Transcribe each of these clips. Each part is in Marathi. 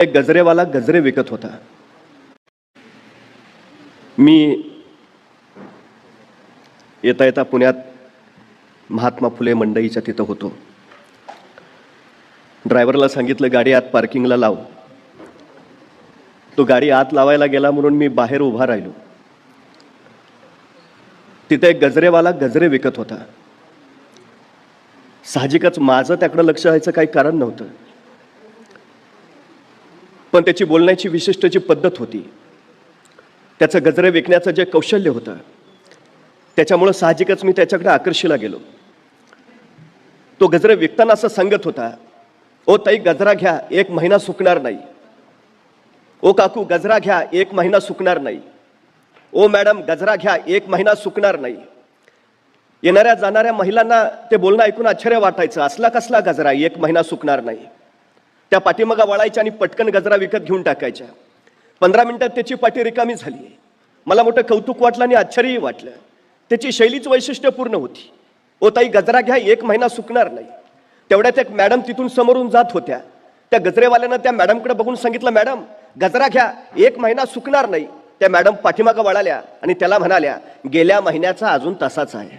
एक गजरेवाला गजरे विकत होता. मी येता येता पुण्यात महात्मा फुले मंडईच्या तिथं होतो. ड्रायव्हरला सांगितलं गाडी आत पार्किंगला लाव. तो गाडी आत लावायला गेला म्हणून मी बाहेर उभा राहिलो. तिथे एक गजरेवाला गजरे विकत होता. साहजिकच माझं त्याकडं लक्ष व्हायचं काही कारण नव्हतं. पण त्याची बोलण्याची विशिष्ट जी पद्धत होती त्याचं गजरे विकण्याचं जे कौशल्य होतं त्याच्यामुळं साहजिकच मी त्याच्याकडे आकर्षीला गेलो. तो गजरे विकताना असं सांगत होता ओ ताई गजरा घ्या एक महिना सुकणार नाही. ओ काकू गजरा घ्या एक महिना सुकणार नाही. ओ मॅडम गजरा घ्या एक महिना सुकणार नाही. येणाऱ्या जाणाऱ्या महिलांना ते बोलणं ऐकून आश्चर्य वाटायचं असला कसला गजरा एक महिना सुकणार नाही. त्या पाठीमागा वळायच्या आणि पटकन गजरा विकत घेऊन टाकायच्या. पंधरा मिनिटात त्याची पाठी रिकामी झाली. मला मोठं कौतुक वाटलं आणि आश्चर्यही वाटलं. त्याची शैलीच वैशिष्ट्यपूर्ण होती. ओ ताई गजरा घ्या एक महिना सुकणार नाही. तेवढ्यात एक मॅडम तिथून समोरून जात होत्या. त्या गजरेवाल्यानं त्या मॅडमकडे बघून सांगितलं मॅडम गजरा घ्या एक महिना सुकणार नाही. त्या मॅडम पाठीमागं वळाल्या आणि त्याला म्हणाल्या गेल्या महिन्याचा अजून तसाच आहे.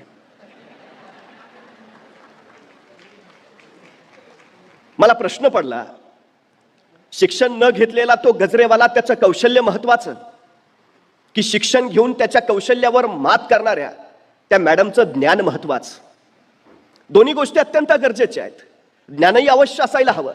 मला प्रश्न पडला शिक्षण न घेतलेला तो गजरेवाला त्याचं कौशल्य महत्वाचं. की शिक्षण घेऊन त्याच्या कौशल्यावर मात करणाऱ्या त्या मॅडमचं ज्ञान महत्वाचं. दोन्ही गोष्टी अत्यंत गरजेच्या आहेत. ज्ञानही अवश्य असायला हवं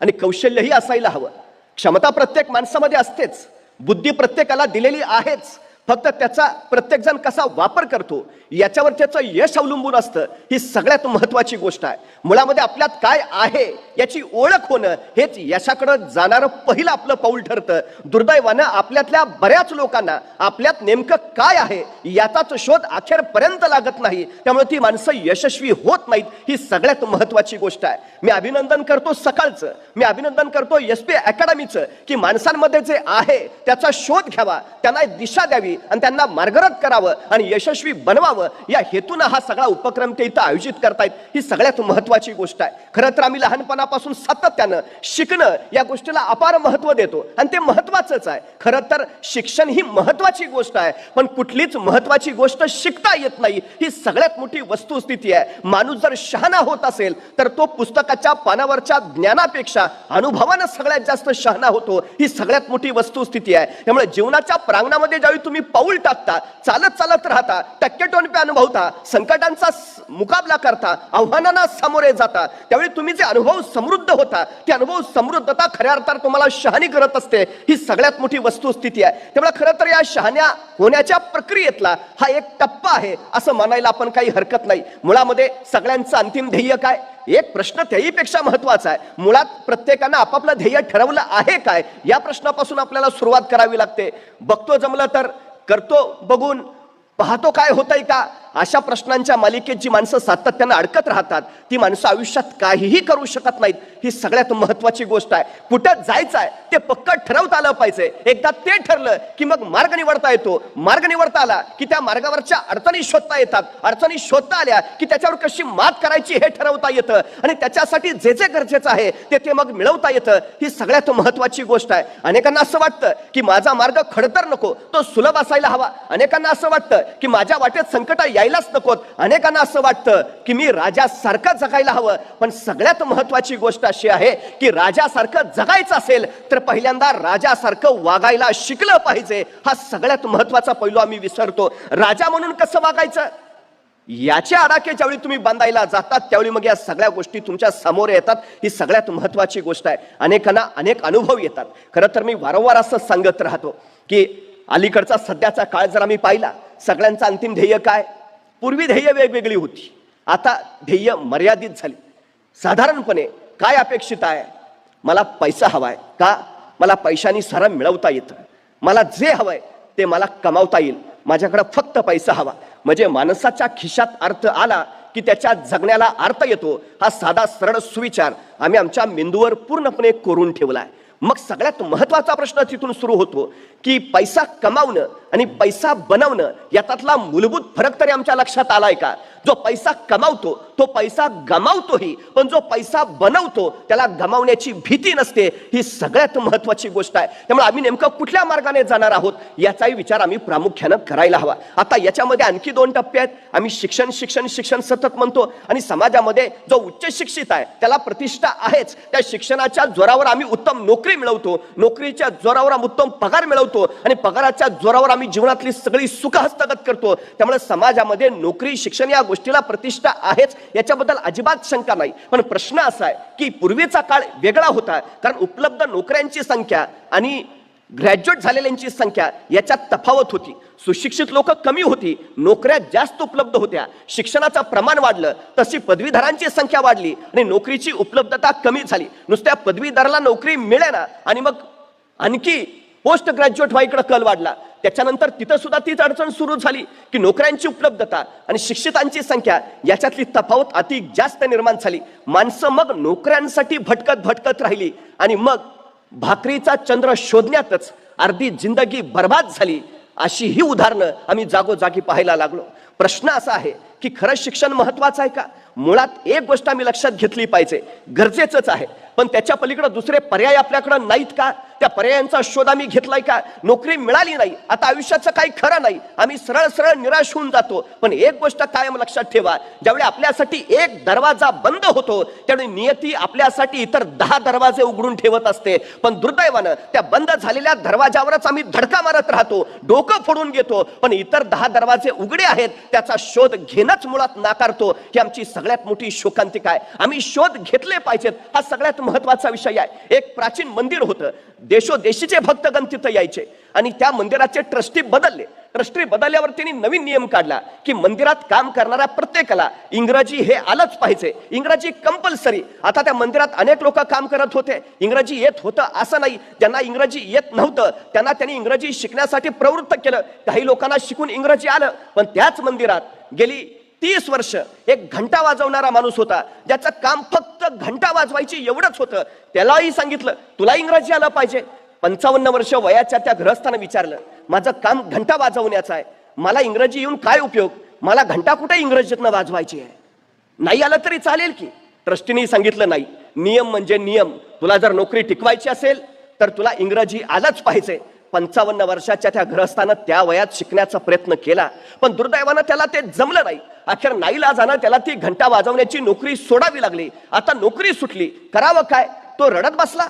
आणि कौशल्यही असायला हवं. क्षमता प्रत्येक माणसामध्ये असतेच. बुद्धी प्रत्येकाला दिलेली आहेच. फक्त त्याचा प्रत्येकजण कसा वापर करतो याच्यावर त्याचं यश अवलंबून असतं ही सगळ्यात महत्वाची गोष्ट आहे. मुळामध्ये आपल्यात काय आहे याची ओळख होणं हेच यशाकडं जाणारं पहिलं आपलं पाऊल ठरतं. दुर्दैवानं आपल्यातल्या बऱ्याच लोकांना आपल्यात नेमकं काय आहे याचाच शोध अखेरपर्यंत लागत नाही. त्यामुळे ती माणसं यशस्वी होत नाहीत ही सगळ्यात महत्वाची गोष्ट आहे. मी अभिनंदन करतो सकाळचं मी अभिनंदन करतो एस पी अकॅडमीचं की माणसांमध्ये जे आहे त्याचा शोध घ्यावा त्यांना दिशा द्यावी आणि त्यांना मार्गरत करावं आणि यशस्वी बनवावं. या हेतूनं हा सगळा उपक्रम ते इथं आयोजित करतायत. ही सगळ्यात महत्वाची गोष्ट आहे. खरं तर आम्ही लहानपणापासून सातत्यानं शिकणं या गोष्टीला अपार महत्त्व देतो. आणि ते महत्वाचंच आहे. खरं तर शिक्षण ही महत्वाची गोष्ट आहे. पण कुठलीच महत्वाची गोष्ट शिकता येत नाही. ही सगळ्यात मोठी वस्तुस्थिती आहे. माणूस जर शहाणा होत असेल तर तो पुस्तकाच्या पानावरच्या ज्ञानापेक्षा अनुभवानं सगळ्यात जास्त शहाणा होतो. ही सगळ्यात मोठी वस्तुस्थिती आहे. त्यामुळे जीवनाच्या प्रांगणामध्ये ज्यावेळी तुम्ही पाऊल टाकता चालत चालत राहता टक्केटोनपे अनुभवता संकटांचा मुकाबला करता आव्हानांना सामोरे जाता. त्यावेळी तुम्ही जे अनुभव समृद्ध होता ते अनुभव समृद्धता खऱ्या अर्थात तुम्हाला शहाणी करत असते. ही सगळ्यात मोठी वस्तुस्थिती आहे. त्यामुळे खरं तर या शहाण्या होण्याच्या प्रक्रियेतला हा एक टप्पा आहे असं म्हणायला आपण काही हरकत नाही. मुळामध्ये सगळ्यांचं अंतिम ध्येय काय? एक प्रश्न त्याहीपेक्षा महत्त्वाचा आहे. मुळात प्रत्येकानं आपापलं ध्येय ठरवलं आहे काय? या प्रश्नापासून आपल्याला सुरुवात करावी लागते. बघतो जमलं तर करतो बघून पाहतो काय होतंय का? अशा प्रश्नांच्या मालिकेत जी माणसं सातत्यानं अडकत राहतात ती माणसं आयुष्यात काहीही करू शकत नाहीत. ही सगळ्यात महत्वाची गोष्ट आहे. कुठं जायचं आहे ते पक्क ठरवता आलं पाहिजे. एकदा ते ठरलं की मग मार्ग निवडता येतो. मार्ग निवडता आला की त्या मार्गावरच्या अडचणी शोधता येतात. अडचणी शोधता आल्या की त्याच्यावर कशी मात करायची हे ठरवता येतं. आणि त्याच्यासाठी जे जे गरजेचं आहे ते ते मग मिळवता येतं. ही सगळ्यात महत्वाची गोष्ट आहे. अनेकांना असं वाटतं की माझा मार्ग खडतर नको तो सुलभ असायला हवा. अनेकांना असं वाटतं की माझ्या वाटेत संकट यायलाच नकोत अनेकांना असं वाटतं की मी राजासारखं जगायला हवं. पण सगळ्यात महत्वाची गोष्ट अशी आहे की राजासारखं जगायचं असेल तर पहिल्यांदा राजासारखं वागायला शिकलं पाहिजे. हा सगळ्यात महत्त्वाचा पैलू आम्ही विसरतो. राजा म्हणून कसं वागायचं? याचे आडाके ज्यावेळी तुम्ही बांधायला जातात त्यावेळी मग या सगळ्या गोष्टी तुमच्यासमोर येतात. ही सगळ्यात महत्वाची गोष्ट आहे. अनेकांना अनेक अनुभव येतात. खरं तर मी वारंवार असं सांगत राहतो की अलीकडचा सध्याचा काळ जर आम्ही पाहिला सगळ्यांचं अंतिम ध्येय काय? पूर्वी ध्येय वेगवेगळी होती. आता ध्येय मर्यादित झाली. साधारणपणे काय अपेक्षित आहे? मला पैसा हवाय का? मला पैशानी सारा मिळवता येतं. मला जे हवंय ते मला कमावता येईल. माझ्याकडं फक्त पैसा हवा. म्हणजे माणसाच्या खिशात अर्थ आला की त्याच्या जगण्याला अर्थ येतो. हा साधा सरळ सुविचार आम्ही आमच्या मेंदूवर पूर्णपणे कोरून ठेवलाय. मग सगळ्यात महत्त्वाचा प्रश्न तिथून सुरू होतो की पैसा कमावणं आणि पैसा बनवणं याच्यातला मूलभूत फरक तरी आमच्या लक्षात आलाय का? जो पैसा कमावतो तो पैसा गमावतोही पण जो पैसा बनवतो त्याला गमावण्याची भीती नसते ही सगळ्यात महत्वाची गोष्ट आहे. त्यामुळे आम्ही नेमकं कुठल्या मार्गाने जाणार आहोत याचाही विचार आम्ही प्रामुख्यानं करायला हवा. आता याच्यामध्ये आणखी दोन टप्पे आहेत. आम्ही शिक्षण शिक्षण शिक्षण सतत म्हणतो आणि समाजामध्ये जो उच्च शिक्षित आहे त्याला प्रतिष्ठा आहेच. त्या शिक्षणाच्या जोरावर आम्ही उत्तम नोकरी मिळवतो. नोकरीच्या जोरावर आम्ही उत्तम पगार मिळवतो आणि पगाराच्या जोरावर आम्ही जीवनातली सगळी सुख हस्तगत करतो. त्यामुळे समाजामध्ये नोकरी शिक्षण या गोष्टीला प्रतिष्ठा आहेच याच्याबद्दल अजिबात शंका नाही. पण प्रश्न असा आहे की पूर्वीचा काळ वेगळा होता कारण उपलब्ध नोकऱ्यांची संख्या आणि ग्रॅज्युएट झालेल्यांची संख्या याच्यात तफावत होती. सुशिक्षित लोक कमी होती नोकऱ्या जास्त उपलब्ध होत्या शिक्षणाचं प्रमाण वाढलं तशी पदवीधरांची संख्या वाढली आणि नोकरीची उपलब्धता कमी झाली. नुसत्या पदवीधराला नोकरी मिळेना आणि मग आणखी पोस्ट ग्रॅज्युएट व्हाईकडे कल वाढला. त्याच्यानंतर तिथं सुद्धा तीच अडचण सुरू झाली की नोकऱ्यांची उपलब्धता आणि शिक्षितांची संख्या याच्यातली तफावत अति जास्त निर्माण झाली. माणसं मग नोकऱ्यांसाठी भटकत भटकत राहिली आणि मग भाकरीचा चंद्र शोधण्यातच अर्धी जिंदगी बर्बाद झाली अशी ही उदाहरणं आम्ही जागोजागी पाहायला लागलो. प्रश्न असा आहे की खरं शिक्षण महत्वाचं आहे का? मुळात एक गोष्ट आम्ही लक्षात घेतली पाहिजे. गरजेचंच आहे. पण त्याच्या पलीकडे दुसरे पर्याय आपल्याकडं नाहीत का? त्या पर्यायांचा शोध आम्ही घेतलाय का? नोकरी मिळाली नाही. आता आयुष्याचं काही खरं नाही. आम्ही सरळ सरळ निराश होऊन जातो. पण एक गोष्ट कायम लक्षात ठेवा. ज्यावेळी आपल्यासाठी एक दरवाजा बंद होतो त्यावेळी नियती आपल्यासाठी इतर दहा दरवाजे उघडून ठेवत असते. पण दुर्दैवानं त्या बंद झालेल्या दरवाजावरच आम्ही धडका मारत राहतो. डोकं फोडून घेतो. पण इतर दहा दरवाजे उघडे आहेत त्याचा शोध घेणंच मुळात नाकारतो. ही आमची सगळ्यात मोठी शोकांतिका आहे. आम्ही शोध घेतले पाहिजेत. हा सगळ्यात महत्त्वाचा विषय आहे. एक प्राचीन मंदिर होतं. देशोदेशीचे भक्तगण तिथं यायचे. आणि त्या मंदिराचे ट्रस्टी बदलले. ट्रस्टी बदलल्यावर त्यांनी नवीन नियम काढला की मंदिरात काम करणाऱ्या प्रत्येकाला इंग्रजी हे आलंच पाहिजे. इंग्रजी कंपल्सरी आता त्या मंदिरात अनेक लोक काम करत होते. इंग्रजी येत होतं असं नाही. ज्यांना इंग्रजी येत नव्हतं. त्यांना त्यांनी इंग्रजी शिकण्यासाठी प्रवृत्त केलं. काही लोकांना शिकून इंग्रजी आलं. पण त्याच मंदिरात गेली तीस वर्ष एक घंटा वाजवणारा माणूस होता. ज्याचं काम फक्त घंटा वाजवायची एवढंच होतं. त्यालाही सांगितलं तुला इंग्रजी आलं पाहिजे. पंचावन्न वर्ष वयाच्या त्या ग्रहस्थानं विचारलं माझं काम घंटा वाजवण्याचं आहे. मला इंग्रजी येऊन काय उपयोग? मला घंटा कुठे इंग्रजीतनं वाजवायची आहे? नाही आलं तरी चालेल की. ट्रस्टीने सांगितलं नाही. नियम म्हणजे नियम. तुला जर नोकरी टिकवायची असेल तर तुला इंग्रजी आलंच पाहिजे. पंचावन्न वर्षाच्या त्या ग्रहस्थानं त्या वयात शिकण्याचा प्रयत्न केला. पण दुर्दैवानं त्याला ते जमलं नाही. अखेर नाईलाजानं त्याला ती घंटा वाजवण्याची नोकरी सोडावी लागली. आता नोकरी सुटली. करावं काय? तो रडत बसला.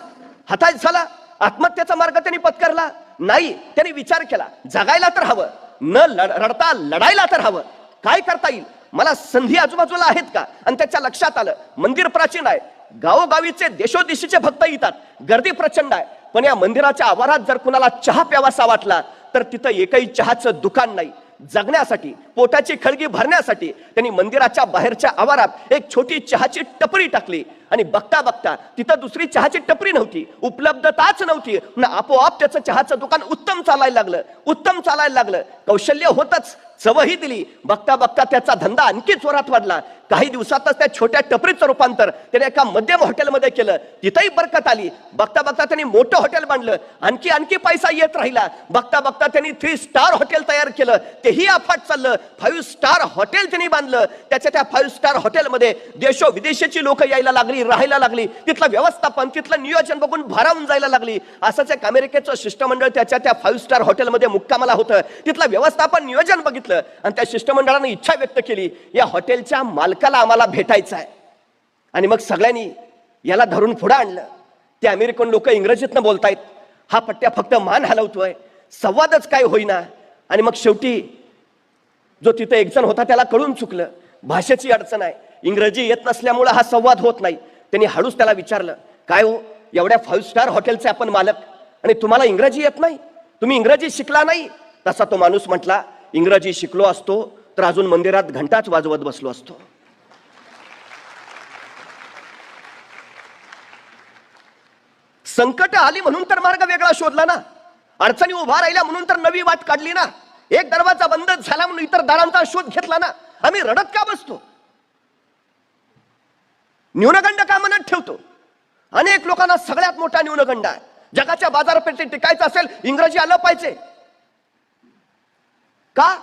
हताश झाला. आत्महत्येचा मार्ग त्यांनी पत्करला. नाही त्याने विचार केला. जगायला तर हवं. न लड रडता लढायला तर हवं. काय करता येईल? मला संधी आजूबाजूला आहेत का? आणि त्याच्या लक्षात आलं. मंदिर प्राचीन आहे. गावोगावीचे देशोदेशीचे भक्त येतात. गर्दी प्रचंड आहे. पण या मंदिराच्या आवारात जर कुणाला चहा प्यावासा वाटला तर तिथं एकही चहाचं दुकान नाही. जगण्यासाठी पोटाची खळगी भरण्यासाठी त्यांनी मंदिराच्या बाहेरच्या आवारात एक छोटी चहाची टपरी टाकली. आणि बघता बघता तिथं दुसरी चहाची टपरी नव्हती उपलब्धताच नव्हती. आपोआप त्याचं चहाचं दुकान उत्तम चालायला लागलं उत्तम चालायला लागलं. कौशल्य होतच चवही दिली. बघता बघता त्याचा धंदा आणखी जोरात वाढला. काही दिवसातच त्या छोट्या टपरीचं रूपांतर त्याने एका मध्यम हॉटेलमध्ये केलं. तिथंही बरकत आली. बघता बघता त्यांनी मोठं हॉटेल बांधलं. आणखी आणखी पैसा येत राहिला. बघता बघता त्यांनी थ्री स्टार हॉटेल तयार केलं. तेही अफाट चाललं. फाईव्ह स्टार हॉटेल त्यांनी बांधलं. त्याच्या त्या फाईव्ह स्टार हॉटेलमध्ये देशो विदेशाची लोक यायला लागली राहायला लागली. तिथलं व्यवस्थापन तिथलं नियोजन बघून भारावून जायला लागली. असंच एक अमेरिकेचं शिष्टमंडळ त्याच्या त्या फाईव्ह स्टार हॉटेलमध्ये मुक्कामाला होतं. तिथलं व्यवस्थापन नियोजन बघितलं. आणि त्या शिष्टमंडळाने इच्छा व्यक्त केली. या हॉटेलच्या मालकाला आम्हाला भेटायचं आहे. आणि मग सगळ्यांनी याला धरून पुढं आणलं. ते अमेरिकन लोक इंग्रजीतनं बोलतायत हा पट्ट्या फक्त मान हलवतोय संवादच काय होईना. आणि मग शेवटी जो तिथे एकजण होता त्याला कळून चुकलं भाषेची अडचण आहे. इंग्रजी येत नसल्यामुळं हा संवाद होत नाही. त्यांनी हळूच त्याला विचारलं काय हो एवढ्या फाईव्ह स्टार हॉटेलचे आपण मालक आणि तुम्हाला इंग्रजी येत नाही? तुम्ही इंग्रजी शिकला नाही? तसा तो माणूस म्हटला इंग्रजी शिकलो असतो तर अजून मंदिरात घंटाच वाजवत बसलो असतो. संकट आली म्हणून तर मार्ग वेगळा शोधला ना. अडचणी उभा राहिल्या म्हणून तर नवी वाट काढली ना. एक दरवाजा बंद झाला म्हणून इतर दारांचा शोध घेतला ना. आम्ही रडत का बसतो? न्यूनगंड का मनात ठेवतो? अनेक लोकांना सगळ्यात मोठा न्यूनगंड आहे. जगाच्या बाजारपेठेत टिकायचं असेल इंग्रजी आलं पाहिजे. का?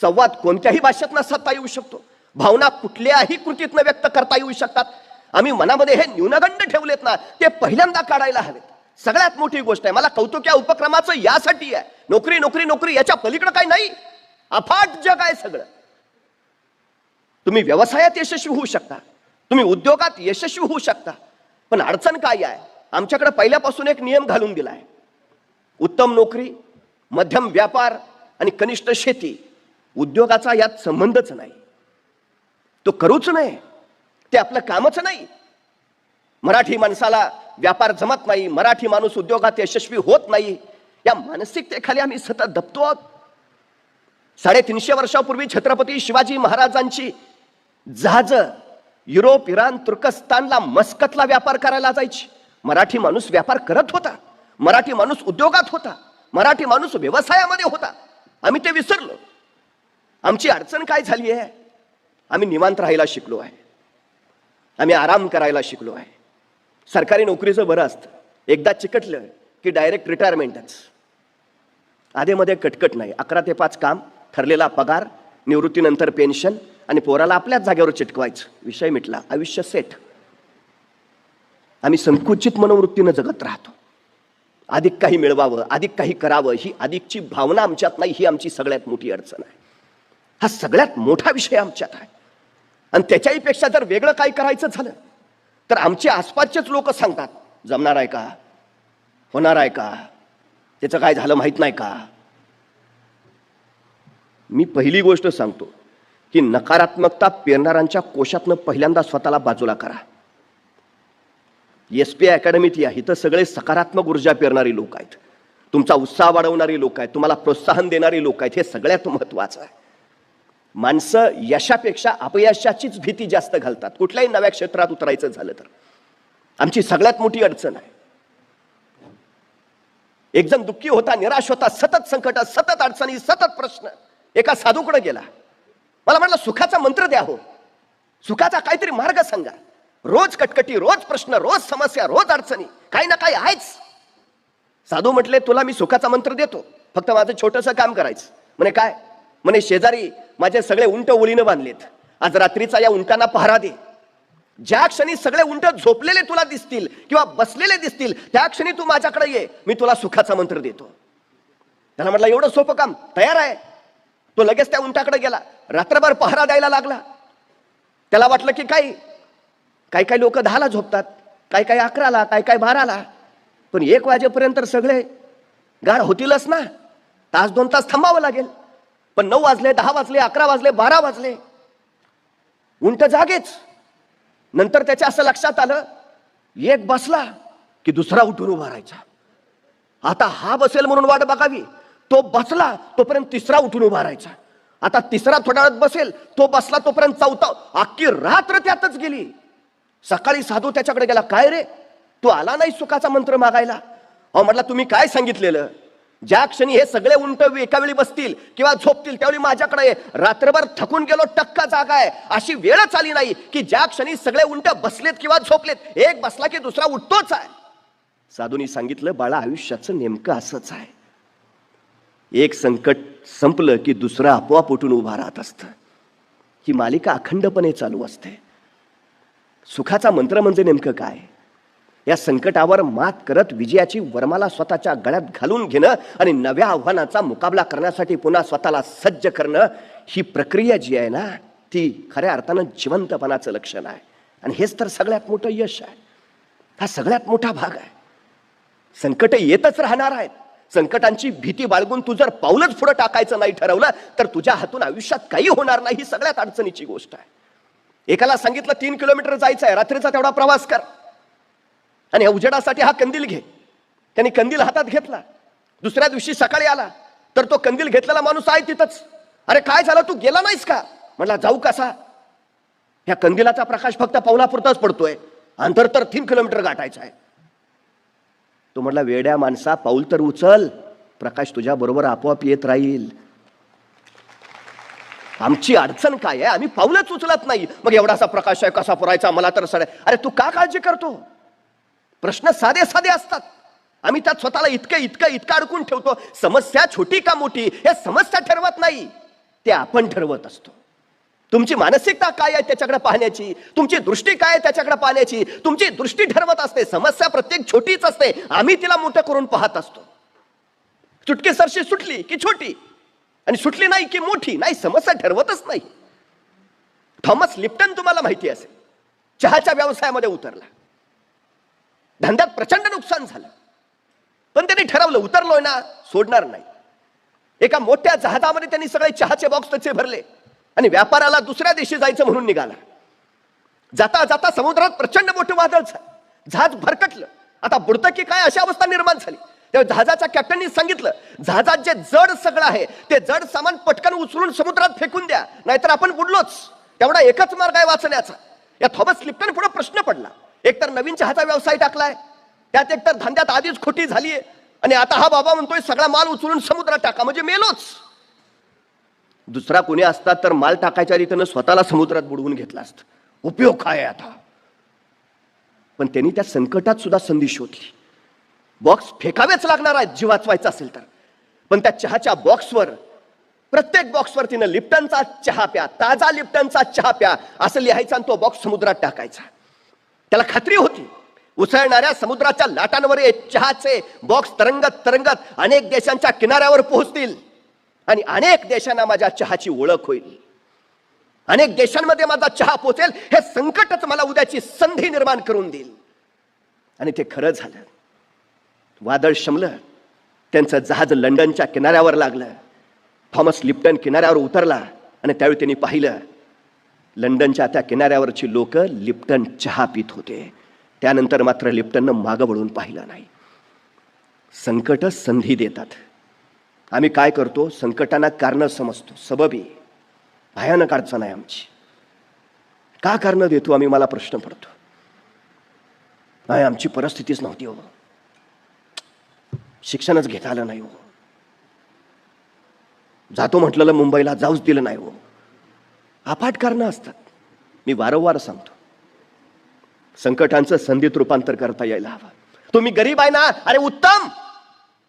संवाद कोणत्याही भाषेतनं साधता येऊ शकतो. भावना कुठल्याही कृतीतनं व्यक्त करता येऊ शकतात. आम्ही मनामध्ये हे न्यूनगंड ठेवलेत ना ते पहिल्यांदा काढायला हवेत. सगळ्यात मोठी गोष्ट आहे मला कौतुक या उपक्रमाचं यासाठी आहे. नोकरी नोकरी नोकरी याच्या पलीकडे काही नाही. अफाट जग आहे सगळं. तुम्ही व्यवसायात यशस्वी होऊ शकता. तुम्ही उद्योगात यशस्वी होऊ शकता. पण अडचण काय आहे? आमच्याकडे पहिल्यापासून एक नियम घालून दिला आहे उत्तम नोकरी मध्यम व्यापार आणि कनिष्ठ शेती. उद्योगाचा यात संबंधच नाही. तो करूच नाही ते आपलं कामच नाही. मराठी माणसाला व्यापार जमत नाही मराठी माणूस उद्योगात यशस्वी होत नाही या मानसिकतेखाली आम्ही सतत दबतो आहोत. साडेतीनशे वर्षापूर्वी छत्रपती शिवाजी महाराजांची जहाज युरोप इराण तुर्कस्तानला मस्कतला व्यापार करायला जायची. मराठी माणूस व्यापार करत होता. मराठी माणूस उद्योगात होता. मराठी माणूस व्यवसायामध्ये होता. आम्ही ते विसरलो. आमची अडचण काय झाली आहे? आम्ही निवांत राहायला शिकलो आहे. आम्ही आराम करायला शिकलो आहे. सरकारी नोकरीचं बरं असतं. एकदा चिकटलं की डायरेक्ट रिटायरमेंटच आधेमध्ये कटकट नाही. अकरा ते पाच काम ठरलेला पगार निवृत्तीनंतर पेन्शन आणि पोराला आपल्याच जागेवर चिटकवायचं. विषय मिटला. आयुष्य सेट आम्ही संकुचित मनोवृत्तीनं जगत राहतो. अधिक काही मिळवावं अधिक काही करावं ही अधिकची भावना आमच्यात नाही ही आमची सगळ्यात मोठी अडचण आहे. हा सगळ्यात मोठा विषय आमच्यात आहे. आणि त्याच्याही पेक्षा जर वेगळं काय करायचं झालं तर आमचे आसपासचेच लोक सांगतात जमणार आहे का? होणार आहे का? त्याचं काय झालं माहीत नाही का? मी पहिली गोष्ट सांगतो की नकारात्मकता पेरणाऱ्यांच्या कोशातनं पहिल्यांदा स्वतःला बाजूला करा. एस पी अकॅडमीत या इथं सगळे सकारात्मक ऊर्जा पेरणारी लोक आहेत. तुमचा उत्साह वाढवणारी लोक आहेत तुम्हाला प्रोत्साहन देणारी लोक आहेत हे सगळ्यात महत्वाचं आहे. माणसं यशापेक्षा अपयशाचीच भीती जास्त घालतात. कुठल्याही नव्या क्षेत्रात उतरायचं झालं तर. आमची सगळ्यात मोठी अडचण आहे. एक दुःखी होता निराश होता सतत संकट सतत अडचणी सतत प्रश्न. एका साधूकडे गेला. मला म्हटलं सुखाचा मंत्र द्या हो. सुखाचा काहीतरी मार्ग सांगा. रोज कटकटी रोज प्रश्न रोज समस्या रोज अडचणी. काही ना काही आहेच. साधू म्हटले तुला मी सुखाचा मंत्र देतो. फक्त माझं छोटंसं काम करायचं. म्हणे काय? म्हणे शेजारी माझे सगळे उंट ओळीनं बांधलेत. आज रात्रीचा या उंटांना पहारा दे. ज्या क्षणी सगळे उंट झोपलेले तुला दिसतील किंवा बसलेले दिसतील त्या क्षणी तू माझ्याकडे ये. मी तुला सुखाचा मंत्र देतो. त्याला म्हटलं एवढं सोपं काम तयार आहे. तो लगेच त्या उंटाकडे गेला. रात्रभर पहारा द्यायला लागला. त्याला वाटलं की काही काही काही लोक दहाला झोपतात. काही काही अकराला काही काही बाराला. पण एक वाजेपर्यंत तर सगळे गार होतीलच ना. तास दोन तास थांबावं लागेल. पण नऊ वाजले दहा वाजले अकरा वाजले बारा वाजले. उंट जागेच. नंतर त्याच्या असं लक्षात आलं एक बसला की दुसरा उठून उभा राहायचा. आता हा बसेल म्हणून वाट बघावी. तो बसला तोपर्यंत तिसरा उठून उभा राहायचा. आता तिसरा थोड्या वेळात बसेल तो बसला तोपर्यंत चौथा अख्खी रात्र त्यातच गेली. सकाळी साधू त्याच्याकडे गेला काय रे? तू आला नाही सुखाचा मंत्र मागायला? अहो म्हटलं तुम्ही काय सांगितलेलं? ज्या क्षणी हे सगळे उंट एका वेळी बसतील किंवा झोपतील त्यावेळी माझ्याकडे रात्रभर थकून गेलो टक्का जागा आहे. अशी वेळच आली नाही की ज्या क्षणी सगळे उंट बसलेत किंवा झोपलेत. एक बसला की दुसरा उठतोच आहे. साधूनी सांगितलं बाळा आयुष्याचं नेमकं असंच आहे. एक संकट संपलं की दुसरं आपोआप उठून उभा राहत असतं. ही मालिका अखंडपणे चालू असते. सुखाचा मंत्र म्हणजे नेमकं काय? या संकटावर मात करत विजयाची वर्माला स्वतःच्या गळ्यात घालून घेणं आणि नव्या आव्हानाचा मुकाबला करण्यासाठी पुन्हा स्वतःला सज्ज करणं ही प्रक्रिया जी आहे ना ती खऱ्या अर्थानं जिवंतपणाचं लक्षण आहे. आणि हेच तर सगळ्यात मोठं यश आहे. हा सगळ्यात मोठा भाग आहे. संकट येतच राहणार आहेत. संकटांची भीती बाळगून तू जर पाऊलच पुढे टाकायचं नाही ठरवलं तर तुझ्या हातून आयुष्यात काही होणार नाही ही सगळ्यात अडचणीची गोष्ट आहे. एकाला सांगितलं तीन किलोमीटर जायचं आहे रात्रीचा तेवढा प्रवास कर. आणि उजेडासाठी हा कंदील घे. त्यांनी कंदील हातात घेतला. दुसऱ्या दिवशी सकाळी आला. तर तो कंदील घेतलेला माणूस आहे तिथंच. अरे काय झालं? तू गेला नाहीस का? म्हटला जाऊ कसा? ह्या कंदिलाचा प्रकाश फक्त पावलापुरताच पडतोय. अंतर तर तीन किलोमीटर गाठायचं आहे. तो म्हटला वेड्या माणसा पाऊल तर उचल. प्रकाश तुझ्या बरोबर आपोआप येत राहील. आमची अडचण काय आहे? आम्ही पाऊलच उचलत नाही. मग एवढासा प्रकाश आहे कसा पुरायचा? मला तर सड अरे तू का काळजी करतो? प्रश्न साधे साधे असतात. आम्ही त्यात स्वतःला इतकं इतकं इतकं अडकून ठेवतो. समस्या छोटी का मोठी हे समस्या ठरवत नाही. ते आपण ठरवत असतो. तुमची मानसिकता काय आहे त्याच्याकडे पाहण्याची? तुमची दृष्टी काय आहे त्याच्याकडे पाहण्याची? तुमची दृष्टी ठरवत असते. समस्या प्रत्येक छोटीच असते. आम्ही तिला मोठं करून पाहत असतो. चुटकी सरशी सुटली की छोटी. आणि सुटली नाही की मोठी. नाही समस्या ठरवतच नाही. थॉमस लिप्टन तुम्हाला माहिती असेल. चहाच्या व्यवसायामध्ये उतरला. धंद्यात प्रचंड नुकसान झालं. पण त्यांनी ठरवलं उतरलोय ना सोडणार नाही. एका मोठ्या जहाजामध्ये त्यांनी सगळे चहाचे बॉक्स त्याचे भरले आणि व्यापाराला दुसऱ्या देशी जायचं म्हणून निघाला. जाता जाता समुद्रात प्रचंड मोठं वादळ झालं. जहाज भरकटलं. आता बुडतं की काय अशी अवस्था निर्माण झाली. तेव्हा जहाजाच्या कॅप्टननी सांगितलं जहाजात जे जड सगळं आहे ते जड सामान पटकन उचलून समुद्रात फेकून द्या नाहीतर आपण बुडलोच. तेवढा एकच मार्ग आहे वाचण्याचा. या थॉमस लिप्टन पुढे प्रश्न पडला. एकतर नवीन चहाचा व्यवसाय टाकलाय त्यात एकतर धंद्यात आधीच खोटी झालीये. आणि आता हा बाबा म्हणतोय सगळा माल उचलून समुद्रात टाका म्हणजे मेलोच. दुसरा कोणी असता तर माल टाकायच्या रीतीनं स्वतःला समुद्रात बुडवून घेतला असत. उपयोग काय आहे आता? पण त्यांनी त्या संकटात सुद्धा संधी शोधली. बॉक्स फेकावेच लागणार आहेत जीव वाचवायचा असेल तर. पण त्या चहाच्या बॉक्सवर प्रत्येक बॉक्सवर तिनं लिप्टनचा चहा प्या ताजा लिप्टनचा चहा प्या असं लिहायचा आणि तो बॉक्स समुद्रात टाकायचा. त्याला खात्री होती. उसळणाऱ्या समुद्राच्या लाटांवर चहाचे बॉक्स तरंगत तरंगत अनेक देशांच्या किनाऱ्यावर पोहोचतील. आणि अनेक देशांना माझ्या चहाची ओळख होईल. अनेक देशांमध्ये माझा चहा पोचेल हे संकटच मला उद्याची संधी निर्माण करून देईल. आणि ते खरं झालं. वादळ शमलं त्यांचं जहाज लंडनच्या किनाऱ्यावर लागलं. थॉमस लिप्टन किनाऱ्यावर उतरला आणि त्यावेळी त्यांनी पाहिलं लंडनच्या त्या किनाऱ्यावरची लोक लिप्टन चहा पित होते. त्यानंतर मात्र लिप्टननं मागं वळून पाहिलं नाही. संकट संधी देतात. आम्ही काय करतो? संकटांना कारण समजतो. सबबी. भयानक अडचण आहे आमची. का कारण देतो? आम्ही मला प्रश्न पडतो. नाही आमची परिस्थितीच नव्हती हो. शिक्षणच घेता आलं नाही हो. जातो म्हटलेलं मुंबईला जाऊच दिलं नाही हो. अफाट कारणं असतात. मी वारंवार सांगतो. संकटांचं संधीत रूपांतर करता यायला हवं. तुम्ही गरीब आहे ना? अरे उत्तम!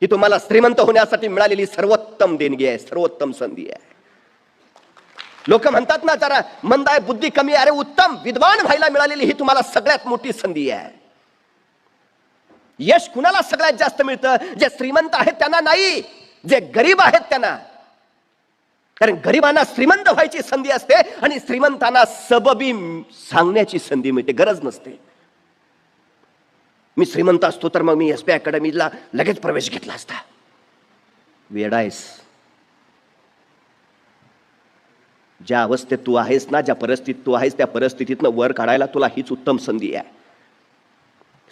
ही तुम्हाला श्रीमंत होण्यासाठी मिळालेली सर्वोत्तम देणगी आहे सर्वोत्तम संधी आहे. लोक म्हणतात ना जरा मंद आहे बुद्धी कमी आहे. अरे उत्तम! विद्वान व्हायला मिळालेली ही तुम्हाला सगळ्यात मोठी संधी आहे. यश कुणाला सगळ्यात जास्त मिळतं? जे श्रीमंत आहेत त्यांना नाही जे गरीब आहेत त्यांना. कारण गरिबांना श्रीमंत व्हायची संधी असते आणि श्रीमंतांना सबबी सांगण्याची संधी मिळते गरज नसते. मी श्रीमंत असतो तर मग मी एस पी अकॅडमीला लगेच प्रवेश घेतला असता. वेडायस ज्या अवस्थेत तू आहेस ना ज्या परिस्थितीत तू आहेस त्या परिस्थितीतनं वर काढायला तुला हीच उत्तम संधी आहे.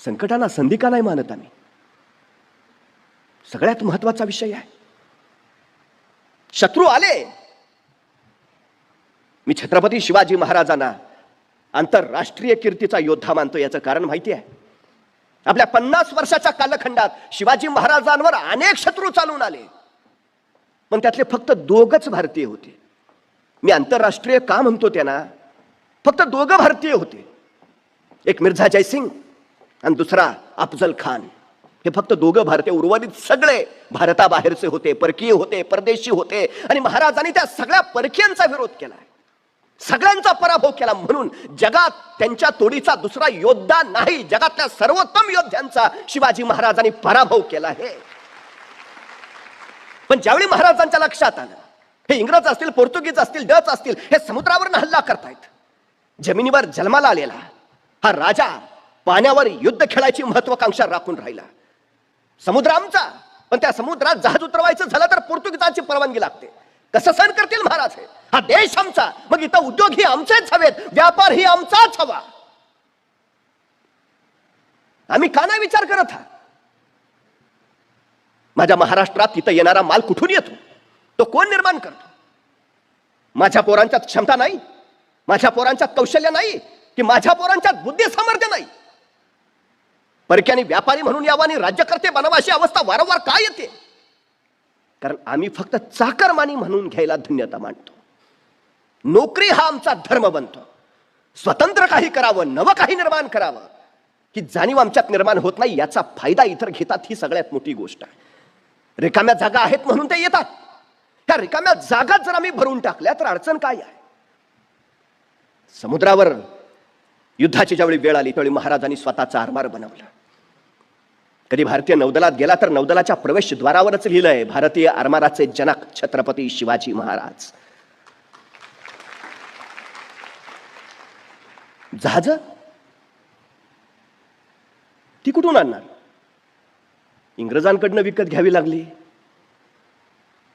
संकटाला संधी का नाही मानत आम्ही? सगळ्यात महत्त्वाचा विषय आहे. शत्रू आले. मी छत्रपती शिवाजी महाराजांना आंतरराष्ट्रीय कीर्तीचा योद्धा मानतो याचं कारण माहिती आहे. आपल्या पन्नास वर्षाच्या कालखंडात शिवाजी महाराजांवर अनेक शत्रू चालून आले. पण त्यातले फक्त दोघच भारतीय होते. मी आंतरराष्ट्रीय का म्हणतो त्यांना? फक्त दोघं भारतीय होते. एक मिर्झा जयसिंग आणि दुसरा अफजल खान. हे फक्त दोघं भारतीय उर्वरित सगळे भारताबाहेरचे होते परकीय होते परदेशी होते. आणि महाराजांनी त्या सगळ्या परकीयांचा विरोध केला सगळ्यांचा पराभव केला म्हणून जगात त्यांच्या तोडीचा दुसरा योद्धा नाही. जगातल्या सर्वोत्तम योद्ध्यांचा शिवाजी महाराजांनी पराभव केला आहे. पण ज्यावेळी महाराजांच्या लक्षात आलं हे इंग्रज असतील पोर्तुगीज असतील डच असतील हे समुद्रावर हल्ला करतायत. जमिनीवर जन्माला आलेला हा राजा पाण्यावर युद्ध खेळायची महत्वाकांक्षा राखून राहिला. समुद्र आमचा पण त्या समुद्रात जहाज उतरवायचं झालं तर पोर्तुगीजांची परवानगी लागते. कसं सहन करतील महाराज हे? हा देश आमचा मग इथं उद्योग ही आमचेच हवेत व्यापार ही आमचाच हवा. आम्ही का नाही विचार करत हा? माझ्या महाराष्ट्रात तिथं येणारा माल कुठून येतो? तो कोण निर्माण करतो? माझ्या पोरांच्यात क्षमता नाही? माझ्या पोरांच्यात कौशल्य नाही? की माझ्या पोरांच्यात बुद्धी सामर्थ्य नाही? परक्याने व्यापारी म्हणून यावा आणि राज्यकर्ते बनावा अशी अवस्था वारंवार का येते? कारण आम्ही फक्त चाकरमानी म्हणून घ्यायला धन्यता मानतो. नोकरी हा आमचा धर्म बनतो. स्वतंत्र काही करावं नवं काही निर्माण करावं. ही जाणीव आमच्यात निर्माण होत नाही याचा फायदा इतर घेतात ही सगळ्यात मोठी गोष्ट आहे. रिकाम्या जागा आहेत म्हणून ते येतात. त्या रिकाम्या जागा जर आम्ही भरून टाकल्या तर अडचण काय आहे? समुद्रावर युद्धाची ज्यावेळी वेळ आली त्यावेळी महाराजांनी स्वतःचा आरमार बनवला. कधी भारतीय नौदलात गेला तर नौदलाच्या प्रवेशद्वारावरच लिहिलंय भारतीय आरमाराचे जनक छत्रपती शिवाजी महाराज. जहाज? ती कुठून आणणार? इंग्रजांकडनं विकत घ्यावी लागली.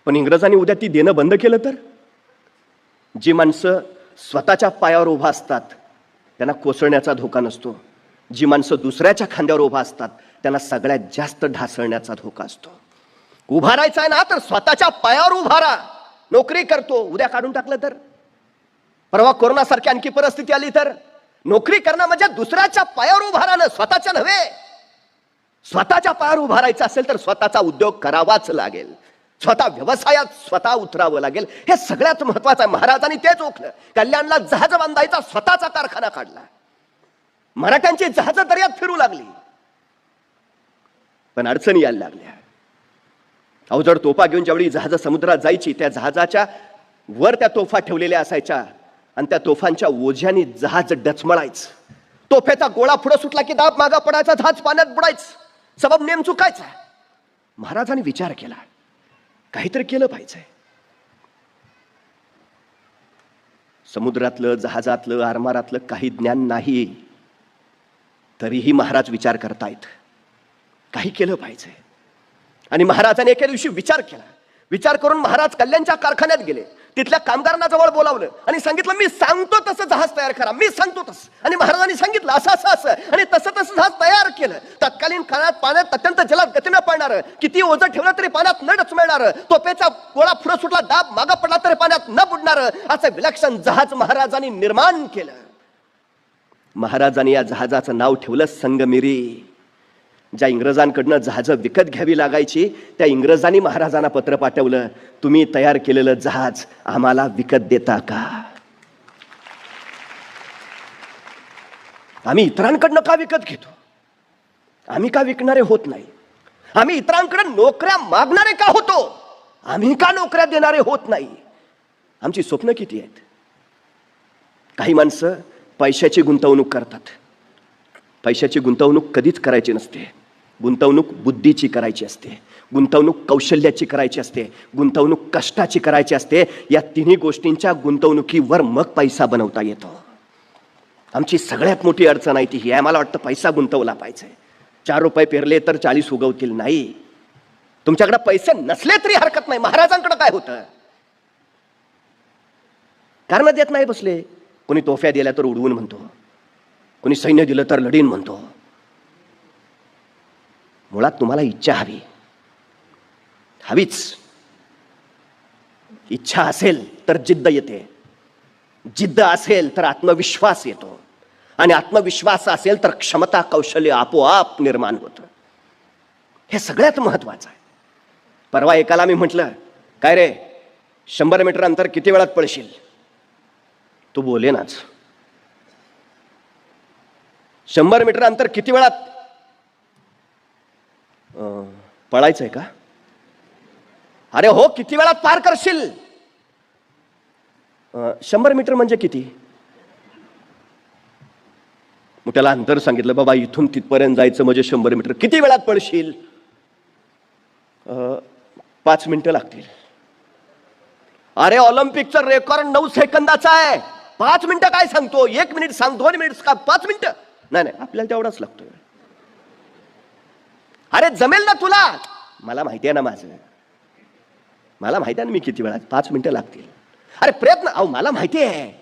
पण इंग्रजांनी उद्या ती देणं बंद केलं तर? जी माणसं स्वतःच्या पायावर उभा असतात त्यांना कोसळण्याचा धोका नसतो. जी माणसं दुसऱ्याच्या खांद्यावर उभा असतात त्यांना सगळ्यात जास्त ढासळण्याचा धोका असतो. उभा राहायचा आहे ना तर स्वतःच्या पायावर उभा राहा. नोकरी करतो उद्या काढून टाकलं तर. परवा कोरोनासारखी आणखी परिस्थिती आली तर. नोकरी करणं म्हणजे दुसऱ्याच्या पायावर उभा राहणं स्वतःच्या नव्हे. स्वतःच्या पायावर उभा राहायचं असेल तर स्वतःचा उद्योग करावाच लागेल. स्वतः व्यवसायात स्वतः उतरावं लागेल. हे सगळ्यात महत्वाचं आहे. महाराजांनी तेच ओखलं. कल्याणला जहाज बांधायचा स्वतःचा कारखाना काढला. मराठ्यांची जहाज दर्यात फिरू लागली. पण अडचणी यायला लागल्या. अवजड तोफा घेऊन ज्यावेळी जहाज समुद्रात जायची त्या जहाजाच्या वर त्या तोफा ठेवलेल्या असायच्या आणि त्या तोफांच्या ओझ्याने जहाज डचमळायचं. तोफेचा गोळा पुढे सुटला की दाब मागा पडायचा जहाज पाण्यात बुडायचं. सबब नेम चुकायचा. महाराजांनी विचार केला. काहीतरी केलं पाहिजे. समुद्रातलं जहाजातलं आरमारातलं काही ज्ञान नाही तरीही महाराज विचार करतायत. काही केलं पाहिजे. आणि महाराजांनी एके दिवशी विचार केला. विचार करून महाराज कल्याणच्या कारखान्यात गेले. तिथल्या कामगारांना जवळ बोलावलं आणि सांगितलं मी सांगतो तसं जहाज तयार करा. मी सांगतो तसं. आणि महाराजांनी सांगितलं असं असं असं. आणि तसं तसं जहाज तयार केलं. तत्कालीन काळात पाण्यात अत्यंत जलद गतीनं किती ओझं ठेवलं तरी पाण्यात न डचमिळणार तोपेचा गोळा पुढे सुटला दाब मागा पडला तरी पाण्यात न बुडणार. असं विलक्षण जहाज महाराजांनी निर्माण केलं. महाराजांनी या जहाजाचं नाव ठेवलं संगमिरी. ज्या इंग्रजांकडनं जहाजं विकत घ्यावी लागायची त्या इंग्रजांनी महाराजांना पत्र पाठवलं तुम्ही तयार केलेलं जहाज आम्हाला विकत देता का? आम्ही इतरांकडनं का विकत घेतो? आम्ही का विकणारे होत नाही? आम्ही इतरांकडे नोकऱ्या मागणारे का होतो? आम्ही का नोकऱ्या देणारे होत नाही? आमची स्वप्न किती आहेत? काही माणसं पैशाची गुंतवणूक करतात. पैशाची गुंतवणूक कधीच करायची नसते. गुंतवणूक बुद्धीची करायची असते. गुंतवणूक कौशल्याची करायची असते. गुंतवणूक कष्टाची करायची असते. या तिन्ही गोष्टींच्या गुंतवणुकीवर मग पैसा बनवता येतो. आमची सगळ्यात मोठी अडचण आहे ती ही आहे. मला वाटतं पैसा गुंतवला पाहिजे. चार रुपये पेरले तर चाळीस उगवतील. नाही. तुमच्याकडे पैसे नसले तरी हरकत नाही. महाराजांकडे काय होतं? कारण देत नाही बसले. कोणी तोफ्या दिल्या तर उडवून म्हणतो. कोणी सैन्य दिलं तर लढीन म्हणतो. मुळात तुम्हाला इच्छा हवी. हवीच. इच्छा असेल तर जिद्द येते. जिद्द असेल तर आत्मविश्वास येतो. आणि आत्मविश्वास असेल तर क्षमता कौशल्य आपोआप निर्माण होतं. हे सगळ्यात महत्वाचं आहे. परवा एकाला मी म्हटलं काय रे शंभर मीटर अंतर किती वेळात पळशील तू बोले नाच. शंभर मीटर अंतर किती वेळात? पळायचं पळायचंय का? अरे हो किती वेळात पार करशील? शंभर मीटर म्हणजे किती? मग त्याला अंतर सांगितलं बाबा इथून तिथपर्यंत जायचं म्हणजे शंभर मीटर. किती वेळात पडशील अं, पाच मिनिटं लागतील. अरे ऑलिम्पिकचं रेकॉर्ड नऊ सेकंदाचा आहे. पाच मिनिटं काय सांगतो? एक मिनिट सांग दोन मिनिट का पाच मिनिटं? नाही नाही आपल्याला तेवढाच लागतो अरे जमेल ना तुला? मला माहिती आहे ना माझं. मला माहिती आहे ना मी किती वेळात पाच मिनिटं लागतील. अरे प्रयत्न अहो मला माहिती आहे.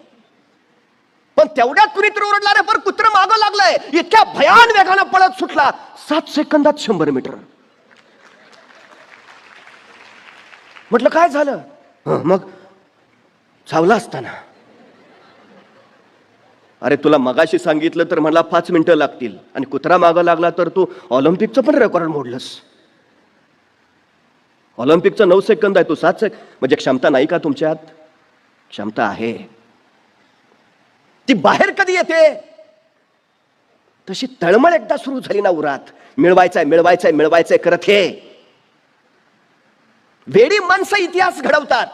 पण तेवढ्यात कुणीतरी ओरडला रे पर कुत्र मागं लागलंय. इतक्या भयान वेगानं पळत सुटला. सात सेकंदात शंभर मीटर. म्हटलं काय झालं? मग चावला असताना. अरे तुला मगाशी सांगितलं तर मला पाच मिनिटं लागतील. आणि कुत्रा मागं लागला तर तू ऑलिम्पिकचं पण रेकॉर्ड मोडलंस. ऑलिम्पिकचं नऊ सेकंद आहे तू सात सेक म्हणजे क्षमता नाही का तुमच्यात? क्षमता आहे. ती बाहेर कधी येते? तशी तळमळ एकदा सुरू झाली ना उरात. मिळवायचंय मिळवायचंय मिळवायचंय करत हे. वेडी माणसं इतिहास घडवतात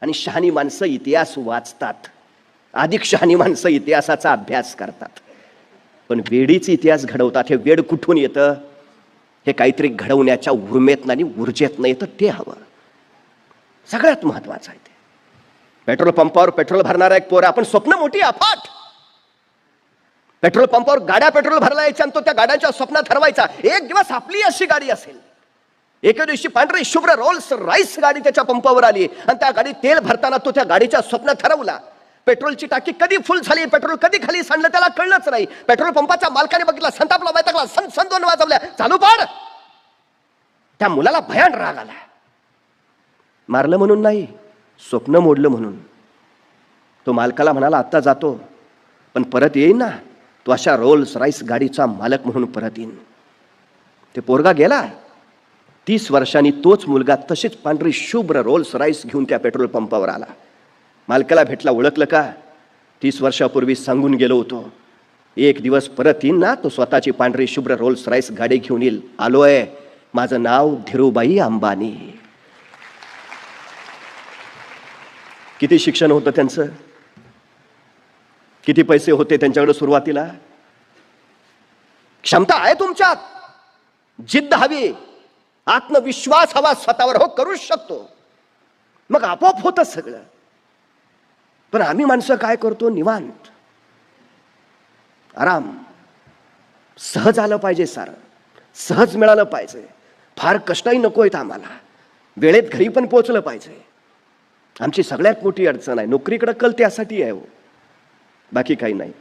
आणि शहाणी माणसं इतिहास वाचतात. अधिक शहाणी माणसं इतिहासाचा अभ्यास करतात. पण वेडीच इतिहास घडवतात हे वेड कुठून येतं? हे काहीतरी घडवण्याच्या उर्मेत आणि ऊर्जेत येतं ते हवं. सगळ्यात महत्वाचं आहे ते. पेट्रोल पंपावर पेट्रोल भरणारा एक पोर आपण स्वप्न मोठी अफाट पेट्रोल पंपावर गाड्या पेट्रोल भरला यायच्या आणि तो त्या गाड्यांच्या स्वप्नात ठरवायचा। एक दिवस आपली अशी गाडी असेल। एके दिवशी पांढरी शुभ्र रोल्स राईस गाडी त्याच्या पंपावर आली आणि त्या गाडीत तेल भरताना तो त्या गाडीच्या स्वप्नात ठरवला। पेट्रोलची टाकी कधी फुल झाली पेट्रोल कधी खाली सांडलं त्याला कळलंच नाही। पेट्रोल पंपाच्या मालकाने बघितला संतापला वैतागला सन सन दोन वाजवल्या। चालू पाड! त्या मुलाला भयान राग आला। मारलं म्हणून नाही स्वप्न मोडलं म्हणून. तो मालकाला म्हणाला आत्ता जातो पण परत येईन ना? तो अशा रोल्स राईस गाडीचा मालक म्हणून परत येईन. ते पोरगा गेला. तीस वर्षांनी तोच मुलगा तशीच पांढरी शुभ्र रोल्स राईस घेऊन त्या पेट्रोल पंपावर आला. मालकाला भेटला ओळखलं का? तीस वर्षापूर्वी सांगून गेलो होतो. एक दिवस परत येईन ना? तो स्वतःची पांढरी शुभ्र रोल्स राईस गाडी घेऊन येईल. आलो आहे माझं नाव धीरूबाई अंबानी. किती शिक्षण होतं त्यांचं? किती पैसे होते त्यांच्याकडे सुरुवातीला? क्षमता आहे तुमच्यात. जिद्द हवी. आत्मविश्वास हवा स्वतःवर. हो करूच शकतो. मग आपोआप होतं सगळं. पण आम्ही माणसं काय करतो? निवांत. आराम. सहज आलं पाहिजे सारं. सहज मिळालं पाहिजे. फार कष्टही नको आहेत आम्हाला. वेळेत घरी पण पोचलं पाहिजे. आमची सगळ्यात मोठी अडचण आहे. नोकरीकडं कल त्यासाठी आहे हो. बाकी काही नाही.